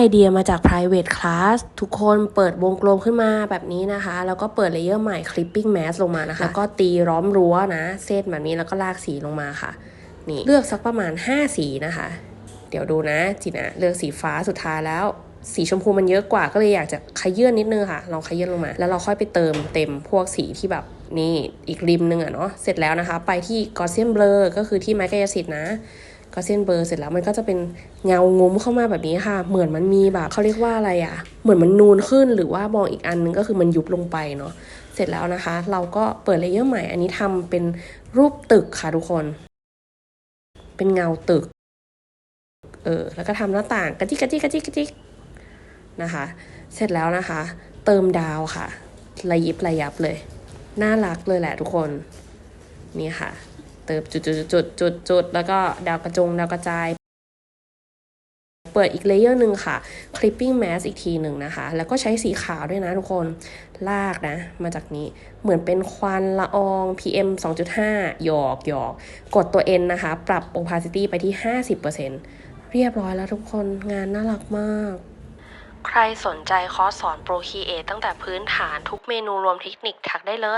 ไอเดียมาจาก private class ทุกคนเปิดวงกลมขึ้นมาแบบนี้นะคะ แล้วก็เปิดเลเยอร์ใหม่ clipping mask ลงมานะคะ แล้วก็ตีล้อมรั้วนะ เส้นแบบนี้แล้วก็ลากสีลงมาค่ะ นี่เลือกสักประมาณ 5 สีนะคะ เดี๋ยวดูนะจีนะเลือกสีฟ้าสุดท้ายแล้วสีชมพูมันเยอะกว่าก็เลยอยากจะขยื่นนิดนึงค่ะ ลองขยื่นลงมา แล้วเราค่อยไปเติมเต็มพวกสีที่แบบนี่อีกริมนึงอะเนาะเสร็จแล้วนะคะ ไปที่กอเซียนเบลอก็คือที่ไม้กายสิทธิ์นะ กอเซียนเบลอเสร็จแล้วมันก็จะเป็นเงางุ้มเข้ามาแบบนี้ค่ะ เหมือนมันมีแบบเขาเรียกว่าอะไรอะเหมือนมันนูนขึ้นหรือว่ามองอีกอันนึงก็คือมันยุบลงไปเนาะเสร็จแล้วนะคะ เราก็เปิดเลเยอร์ใหม่ อันนี้ทำเป็นรูปตึกค่ะทุกคน เป็นเงาตึก เออแล้วก็ทำหน้าต่างกระจิกกระจิกกระจิกกระจิกนะคะ เสร็จแล้วนะคะ เติมดาวค่ะ ระยิบระยับเลย น่ารักเลยแหละทุกคน นี่ค่ะ เติมจุดจุดจุดจุดจุดแล้วก็ดาวกระจงดาวกระจาย เปิดอีกเลเยอร์หนึ่งค่ะ clipping mask อีกทีหนึ่งนะคะ แล้วก็ใช้สีขาวด้วยนะทุกคน ลากนะ มาจากนี้ เหมือนเป็นควันละออง PM 2.5 หยอกหยอก กดตัว N นะคะ ปรับ opacity ไปที่ 50%เรียบร้อยแล้วทุกคน งานน่ารักมากใครสนใจคอร์สสอน Pro Create ตั้งแต่พื้นฐานทุกเมนูรวมเทคนิคทักได้เลย